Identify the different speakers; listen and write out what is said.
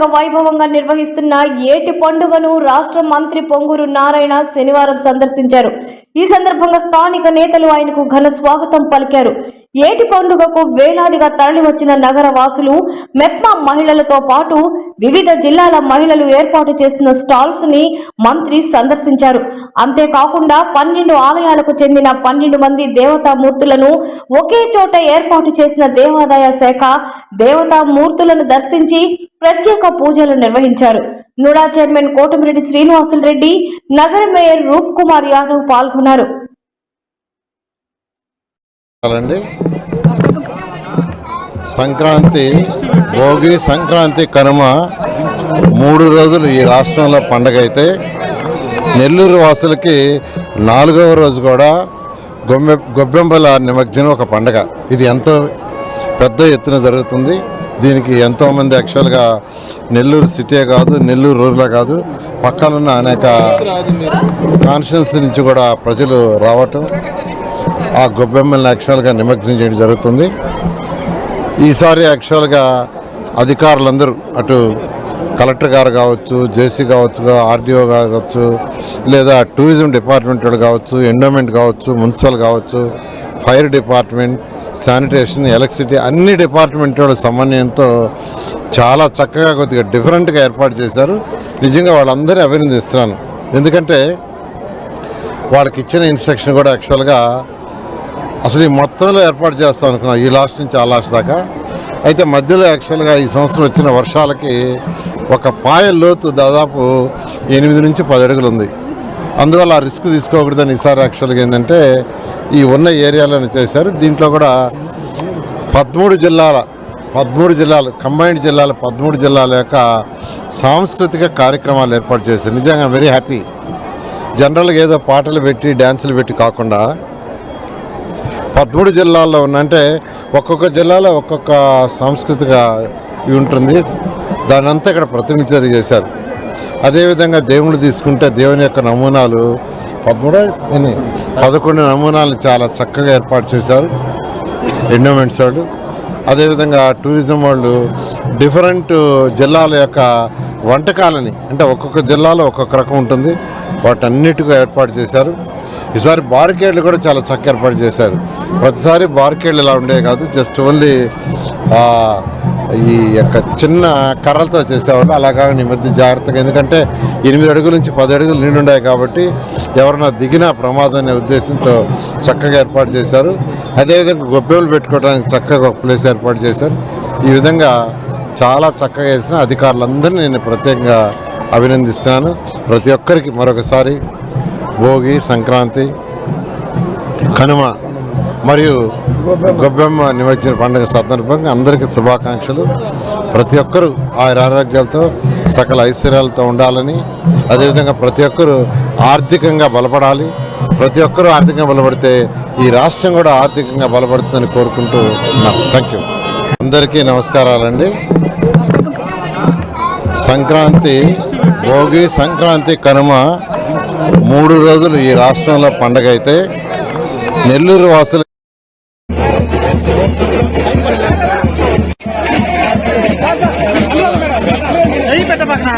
Speaker 1: అంగరంగ వైభవంగా నిర్వహిస్తున్న ఏటి పండుగను రాష్ట్ర మంత్రి పొంగూరు నారాయణ శనివారం సందర్శించారు. ఈ సందర్భంగా స్థానిక నేతలు ఆయనకు ఘన స్వాగతం పలికారు. ఏటి పండుగకు వేలాదిగా తరలివచ్చిన నగర వాసులు మెప్మా మహిళలతో పాటు వివిధ జిల్లాల మహిళలు ఏర్పాటు చేసిన స్టాల్స్ని మంత్రి సందర్శించారు. అంతేకాకుండా పన్నెండు ఆలయాలకు చెందిన పన్నెండు మంది దేవతా మూర్తులను ఒకే చోట ఏర్పాటు చేసిన దేవాదాయ శాఖ దేవతా మూర్తులను దర్శించి ప్రత్యేక పూజలు నిర్వహించారు. నుడా చైర్మన్ కోటమిరెడ్డి శ్రీనివాసులు రెడ్డి నగర మేయర్ రూప్ కుమార్ యాదవ్ పాల్గొన్నారు.
Speaker 2: అండి సంక్రాంతి భోగి సంక్రాంతి కనుమ మూడు రోజులు ఈ రాష్ట్రంలో పండగ అయితే నెల్లూరు వాసులకి నాలుగవ రోజు కూడా గొమ్మె గొబ్బెంబల నిమజ్జనం ఒక పండగ. ఇది ఎంతో పెద్ద ఎత్తున జరుగుతుంది. దీనికి ఎంతోమంది యాక్చువల్గా నెల్లూరు సిటీ కాదు నెల్లూరు రూరల్ కాదు పక్కనున్న అనేక కాన్షియన్స్ నుంచి కూడా ప్రజలు రావటం ఆ గొబ్బెమ్మల్ని యాక్చువల్గా నిమగ్నం చేయడం జరుగుతుంది. ఈసారి యాక్చువల్గా అధికారులందరూ అటు కలెక్టర్ గారు కావచ్చు జేసీ కావచ్చు ఆర్డీఓ కావచ్చు లేదా టూరిజం డిపార్ట్మెంట్ వాళ్ళు కావచ్చు ఎండోమెంట్ కావచ్చు మున్సిపల్ కావచ్చు ఫైర్ డిపార్ట్మెంట్ శానిటేషన్ ఎలక్ట్రిసిటీ అన్ని డిపార్ట్మెంట్ వాళ్ళ సమన్వయంతో చాలా చక్కగా కొద్దిగా డిఫరెంట్గా ఏర్పాటు చేశారు. నిజంగా వాళ్ళందరూ అభినందిస్తున్నాను. ఎందుకంటే వాళ్ళకి ఇచ్చిన ఇన్స్ట్రక్షన్ కూడా యాక్చువల్గా అసలు ఈ మొత్తంలో ఏర్పాటు చేస్తాం అనుకున్నాం ఈ లాస్ట్ నుంచి ఆ లాస్ట్ దాకా. అయితే మధ్యలో యాక్చువల్గా ఈ సంవత్సరం వచ్చిన వర్షాలకి ఒక పాయ లోతు దాదాపు ఎనిమిది నుంచి పది అడుగులు ఉంది. అందువల్ల ఆ రిస్క్ తీసుకోకూడదని ఈసారి యాక్చువల్గా ఏంటంటే ఈ ఉన్న ఏరియాలోనే చేశారు. దీంట్లో కూడా పదమూడు జిల్లాల పదమూడు జిల్లాలు కంబైన్డ్ జిల్లాల పదమూడు జిల్లాల యొక్క సాంస్కృతిక కార్యక్రమాలు ఏర్పాటు చేశారు. నిజంగా వెరీ హ్యాపీ జనరల్గా ఏదో పాటలు పెట్టి డ్యాన్సులు పెట్టి కాకుండా పదమూడు జిల్లాల్లో ఉన్నంటే ఒక్కొక్క జిల్లాలో ఒక్కొక్క సాంస్కృతిక ఉంటుంది. దాని అంతా ఇక్కడ ప్రతినిధ్యం చేశారు. అదేవిధంగా దేవుడు తీసుకుంటే దేవుని యొక్క నమూనాలు పదమూడు పదకొండు నమూనాలు చాలా చక్కగా ఏర్పాటు చేశారు. ఎండోమెంట్స్ వాళ్ళు. అదేవిధంగా టూరిజం వాళ్ళు డిఫరెంట్ జిల్లాల యొక్క వంటకాలని అంటే ఒక్కొక్క జిల్లాలో ఒక్కొక్క రకం ఉంటుంది. వాటన్నిటిగా ఏర్పాటు చేశారు. ఈసారి బార్కేడ్లు కూడా చాలా చక్కగా ఏర్పాటు చేశారు. ప్రతిసారి బార్కేడ్లు ఇలా ఉండేవి కాదు జస్ట్ ఓన్లీ ఈ యొక్క చిన్న కర్రలతో చేసేవాళ్ళు. అలాగా ఈ మధ్య జాగ్రత్తగా ఎందుకంటే ఎనిమిది అడుగుల నుంచి పది అడుగులు నిండున్నాయి కాబట్టి ఎవరన్నా దిగినా ప్రమాదం అనే ఉద్దేశంతో చక్కగా ఏర్పాటు చేశారు. అదేవిధంగా గొబ్బెలు పెట్టుకోవడానికి చక్కగా ఒక ప్లేస్ ఏర్పాటు చేశారు. ఈ విధంగా చాలా చక్కగా చేసిన అధికారులందరినీ నేను ప్రత్యేకంగా అభినందిస్తున్నాను. ప్రతి ఒక్కరికి మరొకసారి భోగి సంక్రాంతి కనుమ మరియు గొబ్బెమ్మ నిమజ్జన పండుగ సందర్భంగా అందరికీ శుభాకాంక్షలు. ప్రతి ఒక్కరూ ఆయుర ఆరోగ్యాలతో సకల ఐశ్వర్యాలతో ఉండాలని అదేవిధంగా ప్రతి ఒక్కరూ ఆర్థికంగా బలపడాలి. ప్రతి ఒక్కరూ ఆర్థికంగా బలపడితే ఈ రాష్ట్రం కూడా ఆర్థికంగా బలపడుతుందని కోరుకుంటూ ఉన్నాను థ్యాంక్ యూ అందరికీ నమస్కారాలండి. సంక్రాంతి భోగి సంక్రాంతి కనుమ మూడు రోజులు ఈ రాష్ట్రంలో పండగ అయితే నెల్లూరు వాసులు
Speaker 3: పెట్ట